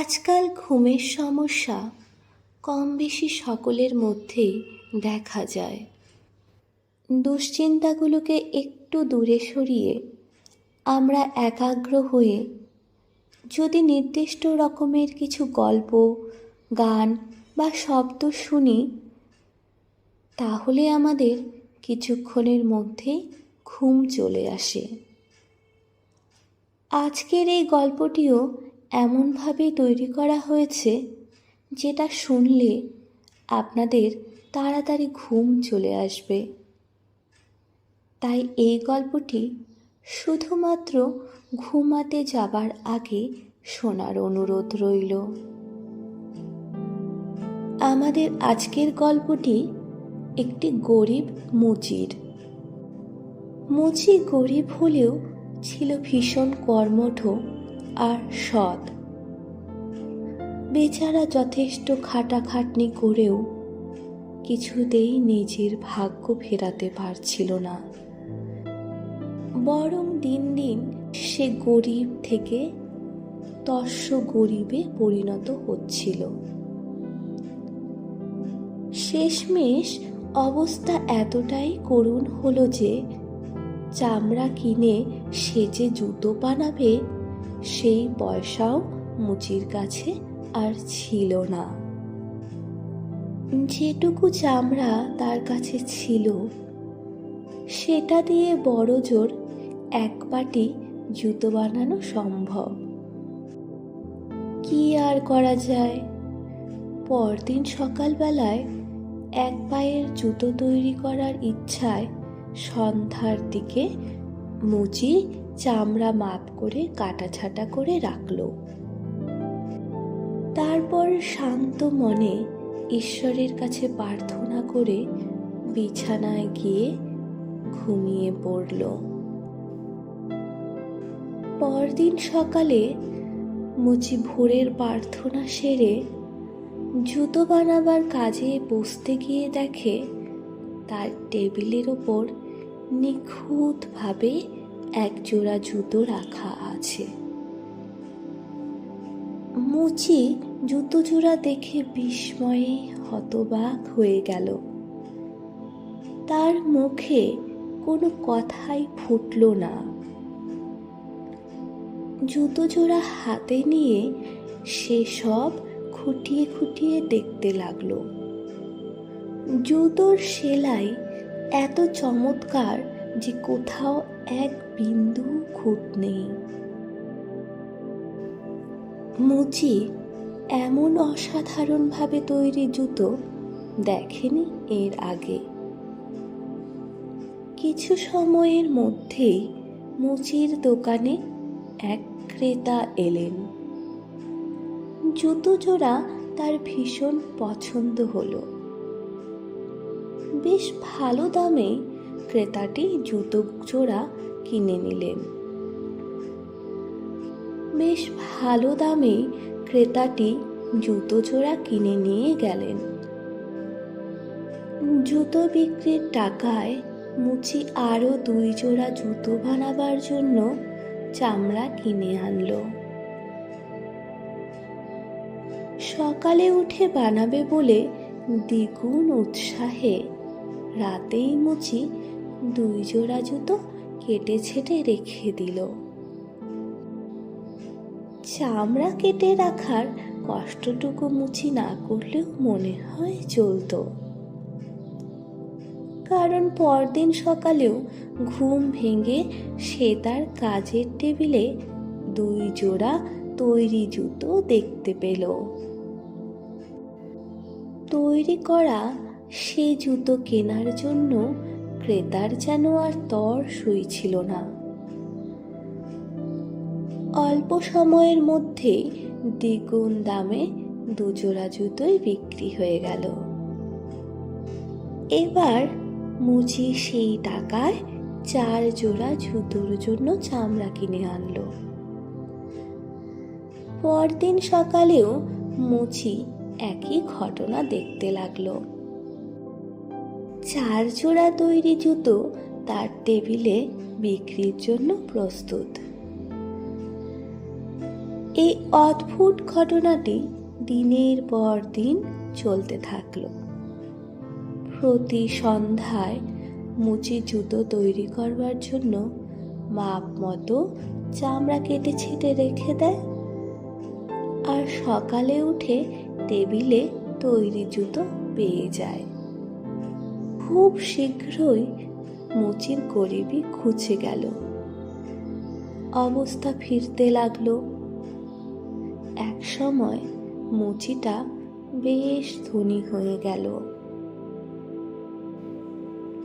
আজকাল ঘুমের সমস্যা কম বেশি সকলের মধ্যেই দেখা যায়। দুশ্চিন্তাগুলোকে একটু দূরে সরিয়ে আমরা একাগ্র হয়ে যদি নির্দিষ্ট রকমের কিছু গল্প, গান বা শব্দ শুনি, তাহলে আমাদের কিছুক্ষণের মধ্যেই ঘুম চলে আসে। আজকের এই গল্পটিও এমনভাবেই তৈরি করা হয়েছে যেটা শুনলে আপনাদের তাড়াতাড়ি ঘুম চলে আসবে। তাই এই গল্পটি শুধুমাত্র ঘুমাতে যাবার আগে শোনার অনুরোধ রইল। আমাদের আজকের গল্পটি একটি গরিব মুচির মুচি গরিব হলেও ছিল ভীষণ কর্মঠ আর সৎ। বেচারা যথেষ্ট খাটাখাটনি করেও কিছুতেই নিজের ভাগ্য ফেরাতে পারছিল না। বরং দিন দিন সে গরিব থেকে তস্য গরিবে পরিণত হচ্ছিল। শেষমেশ অবস্থা এতটাই করুণ হলো যে চামড়া কিনে সে যে জুতো বানাবে সেই পয়সাও মুচির কাছে আর ছিল না। যেটুকু চামড়া তার কাছে ছিল, সেটা দিয়ে বড় জোর এক পাটি জুতো বানানো সম্ভব। কি আর করা যায়? পরদিন সকালবেলায় এক পায়ের জুতো তৈরি করার ইচ্ছায় সন্ধ্যার দিকে মুচি চামড়া মাপ করে কাটাছাটা করে রাখল। তারপর শান্ত মনে ঈশ্বরের কাছে প্রার্থনা করে বিছানায় গিয়ে ঘুমিয়ে পড়ল। পরদিন সকালে মুচি ভোরের প্রার্থনা সেরে জুতো বানাবার কাজে বসতে গিয়ে দেখে তার টেবিলের ওপর নিখুঁতভাবে এক জোড়া জুতো রাখা আছে। মুচি জুতো জোড়া দেখে বিস্ময়ে হতবাক হয়ে গেল। তার মুখে কোনো কথাই ফুটল না। জুতো জোড়া হাতে নিয়ে সে সব খুঁটিয়ে খুঁটিয়ে দেখতে লাগল। জুতোর সেলাই এত চমৎকার যে কোথাও এক বিন্দু খুঁত নেই। মুচি এমন অসাধারণভাবে তৈরি জুতো দেখেনি এর আগে। কিছু সময়ের মধ্যেই মুচির দোকানে এক ক্রেতা এলেন। জুতো জোড়া তার ভীষণ পছন্দ হলো। বেশ ভালো দামে ক্রেতাটি জুতো জোড়া কিনে নিলেন। বেশ ভালো দামে ক্রেতাটি জুতো জোড়া কিনে নিয়ে গেলেন। জুতো বিক্রির টাকায় মুচি আরও দুই জোড়া জুতো বানাবার জন্য চামড়া কিনে আনলো। সকালে উঠে বানাবে বলে দ্বিগুণ উৎসাহে রাতেই মুচি দুই জোড়া জুতো কেটে ছেটে রেখে দিল। চামড়া কেটে রাখার কষ্টটুকু মুচি না করলেও মনে হয় চলতো। কারণ পরদিন সকালেও ঘুম ভেঙে সে তার কাজের টেবিলে দুই জোড়া তৈরি জুতো দেখতে পেল। তৈরি করা সে জুতো কেনার জন্য ক্রেতার যেন আর তর সই ছিল না। অল্প সময়ের মধ্যে দ্বিগুণ দামে দুজোড়া জুতোই বিক্রি হয়ে গেল। এবার মুচি সেই টাকায় চার জোড়া জুতোর জন্য চামড়া কিনে আনলো। পরদিন সকালেও মুচি একই ঘটনা দেখতে লাগল। চার জোড়া তৈরি জুতো তার টেবিলে বিক্রির জন্য প্রস্তুত। এই অদ্ভুত ঘটনাটি দিনের পর দিন চলতে থাকল। প্রতি সন্ধ্যায় মুচি জুতো তৈরি করবার জন্য মাপ মতো চামড়া কেটে ছেটে রেখে দেয় আর সকালে উঠে টেবিলে তৈরি জুতো পেয়ে যায়। খুব শীঘ্রই মুচির গরিবি ঘুচে গেল। অবস্থা ফিরতে লাগল। এক সময় মুচিটা বেশ ধনী হয়ে গেল।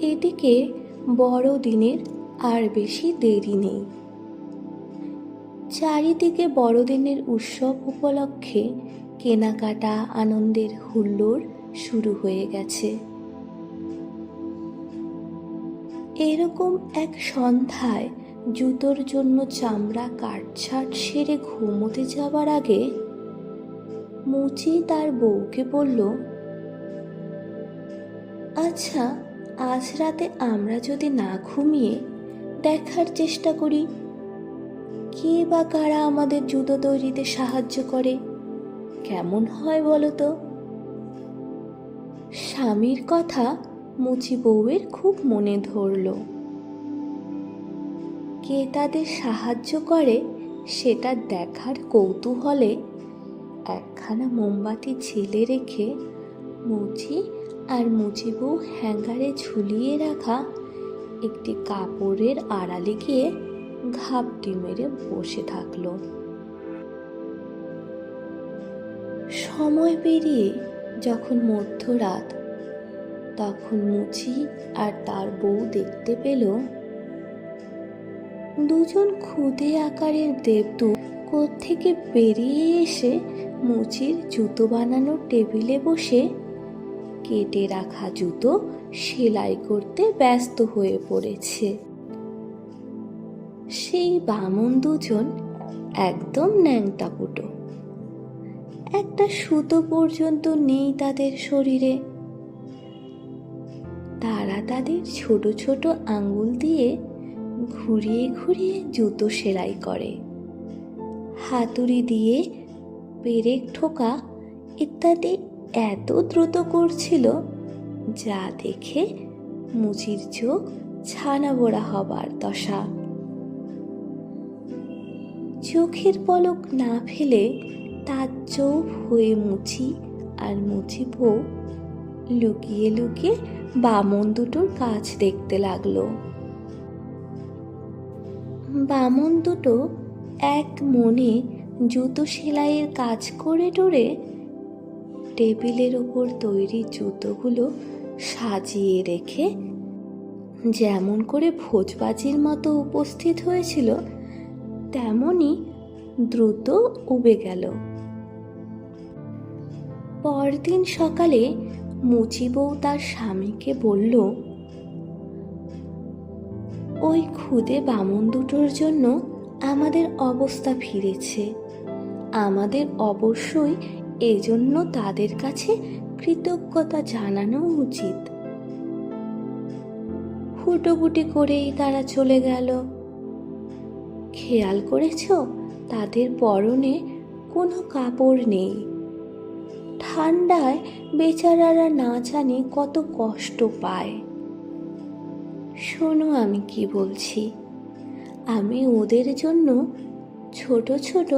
এদিকে বড়দিনের আর বেশি দেরি নেই। চারিদিকে বড়দিনের উৎসব উপলক্ষে কেনাকাটা, আনন্দের হুল্লোড় শুরু হয়ে গেছে। এরকম এক সন্ধ্যায় জুতোর জন্য চামড়া কাটছাট সেরে ঘুমোতে যাবার আগে মুচি তার বউকে বলল আচ্ছা আজ রাতে আমরা যদি না ঘুমিয়ে দেখার চেষ্টা করি, কে বা কারা আমাদের জুতো তৈরিতে সাহায্য করে? কেমন হয় বলো তো? স্বামীর কথা মুচি বউয়ের খুব মনে ধরল। কে তাদের সাহায্য করে সেটা দেখার কৌতূহলে একখানা মোমবাতি ঝেলে রেখে মুচি আর মুচি বউ হ্যাঙ্গারে ঝুলিয়ে রাখা একটি কাপড়ের আড়ালে গিয়ে ঘাপটি মেরে বসে থাকল। সময় পেরিয়ে যখন মধ্যরাত তখন মুচি আর তার বউ দেখতে পেল দুজন ক্ষুদে আকারের দেবদূত থেকে বেরিয়ে এসে মুচির জুতো বানানোর টেবিলে বসে কেটে রাখা জুতো সেলাই করতে ব্যস্ত হয়ে পড়েছে। সেই বামন দুজন একদম ন্যাংটাপুটো। একটা সুতো পর্যন্ত নেই তাদের শরীরে। তারা তাদের ছোট ছোট আঙ্গুল দিয়ে ঘুরিয়ে ঘুরিয়ে জুতো সেলাই করে। হাতুড়ি দিয়ে পেরেক ঠোকা ইত্যাদি এত দ্রুত করছিল যা দেখে মুচির চোখ ছানা বড়া হবার দশা। চোখের পলক না ফেলে তার চোখ হয়ে মুচি আর মুচি বউ লুকিয়ে লুকিয়ে বামন দুটোর কাজ দেখতে লাগল। বামন দুটো এক মনে জুতো সেলাইয়ের কাজ করে টোরে টেবিলের ওপর তৈরি জুতোগুলো সাজিয়ে রেখে যেমন করে ভোজবাজির মতো উপস্থিত হয়েছিল তেমনই দ্রুত উবে গেল। পরদিন সকালে মুচি বউ তার স্বামীকে বলল, ওই খুদে বামন দুটোর জন্য আমাদের অবস্থা ফিরেছে। আমাদের অবশ্যই এজন্য তাদের কাছে কৃতজ্ঞতা জানানো উচিত। হুটোপুটি করেই তারা চলে গেল। খেয়াল করেছ, তাদের পরনে কোনো কাপড় নেই। ঠান্ডায় বেচারারা না জানে কত কষ্ট পায়। শোনো আমি কি বলছি, আমি ওদের জন্য ছোট ছোট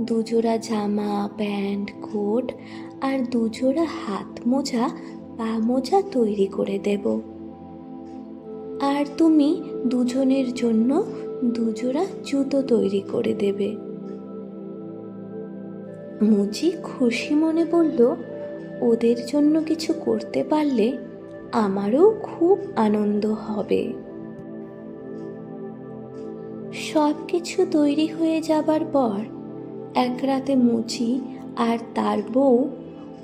দুজোড়া জামা, প্যান্ট, কোট আর দুজোড়া হাত মোজা, পা মোজা তৈরি করে দেব। আর তুমি দুজনের জন্য দুজোড়া জুতো তৈরি করে দেবে। মুচি খুশি মনে বলল, ওদের জন্য কিছু করতে পারলে আমারও খুব আনন্দ হবে। সব কিছু তৈরি হয়ে যাবার পর এক রাতে মুচি আর তার বউ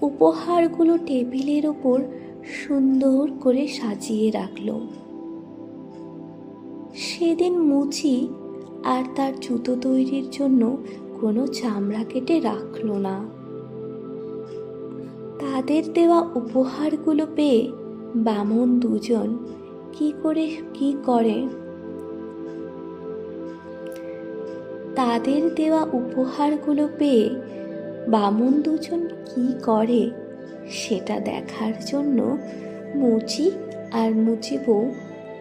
উপহারগুলো টেবিলের ওপর সুন্দর করে সাজিয়ে রাখল। সেদিন মুচি আর তার জুতো তৈরির জন্য কোনো চামড়া কেটে রাখল না। তাদের দেওয়া উপহারগুলো পেয়ে বামন দুজন কি করে কি করে? তাদের দেওয়া উপহারগুলো পেয়ে বামন দুজন কি করে, সেটা দেখার জন্য মুচি আর মুচি বউ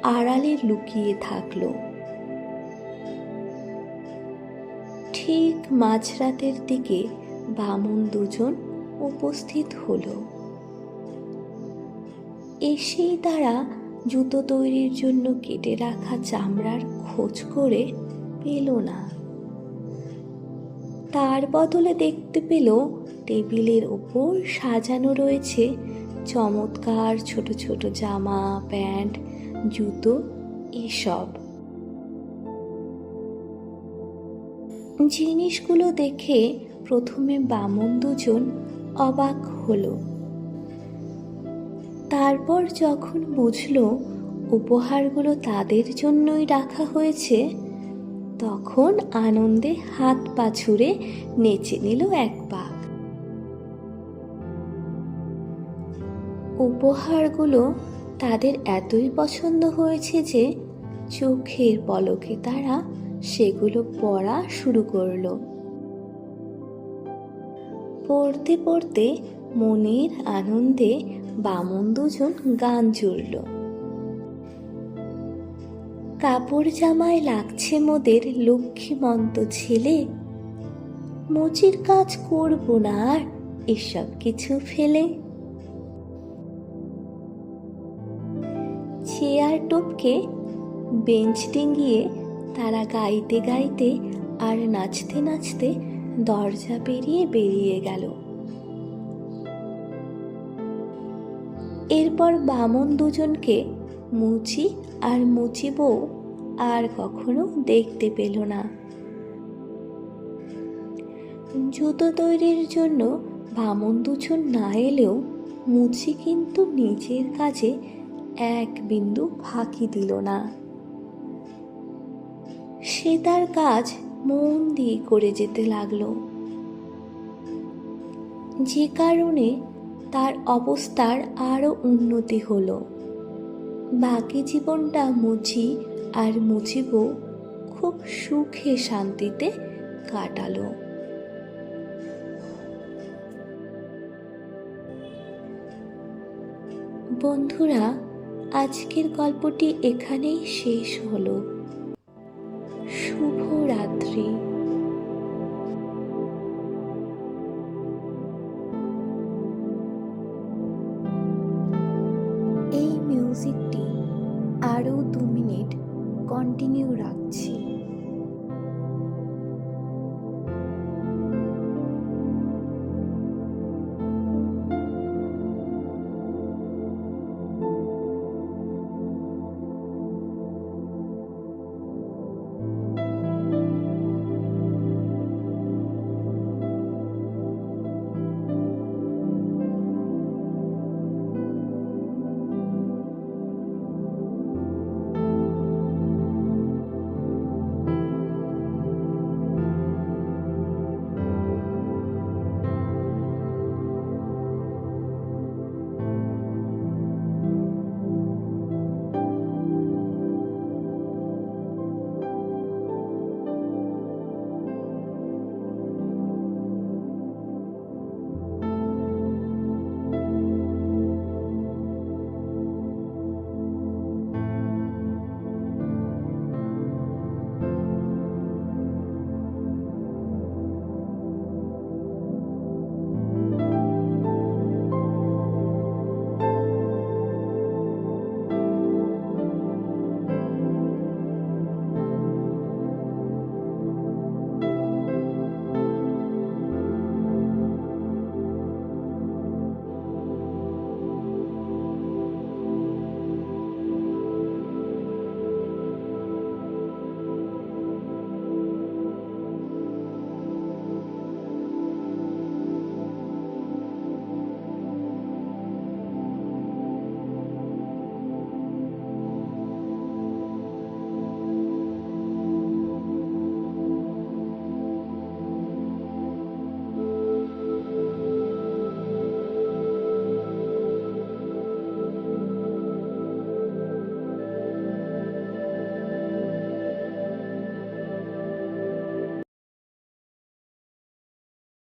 আড়ালে লুকিয়ে থাকল। ঠিক মাঝরাতের দিকে বামুন দুজন উপস্থিত হলো। এসেই তারা জুতো তৈরির জন্য কেটে রাখা চামড়ার খোঁজ করে পেল না। তার বদলে দেখতে পেল টেবিলের ওপর সাজানো রয়েছে চমৎকার ছোট ছোট জামা, প্যান্ট, জুতো, এসব। জিনিসগুলো দেখে প্রথমে বামন দুজন অবাক হলো। তারপর যখন বুঝল উপহারগুলো তাদের জন্যই রাখা হয়েছে, তখন আনন্দে হাত পা ছুড়ে নেচে নিল এক পাক উপহারগুলো তাদের এতই পছন্দ হয়েছে যে চোখের পলকে তারা সেগুলো পড়া শুরু করল। পড়তে পড়তে মনের আনন্দে বামন দুজন গান জুড়ল। কাপড় জামায় লাগছে মোদের লক্ষ্মীমন্ত ছেলে। মুচির কাজ করব না আর এসব কিছু ফেলে। চেয়ার টপকে বেঞ্চ ডিঙ্গিয়ে তারা গাইতে গাইতে আর নাচতে নাচতে দরজা পেরিয়ে বেরিয়ে গেল। এরপর বামন দুজনকে মুচি আর মুচি বউ আর কখনো দেখতে পেল না। জুতো তৈরির জন্য বামন দুজন না এলেও মুচি কিন্তু নিজের কাজে এক বিন্দু ফাঁকি দিল না। সে তার কাজ মন দিয়ে করে যেতে লাগল। যে কারণে তার অবস্থার আরও উন্নতি হলো। বাকি জীবনটা মুচি আর মুচিব খুব সুখে শান্তিতে কাটালো। বন্ধুরা, আজকের গল্পটি এখানেই শেষ হলো।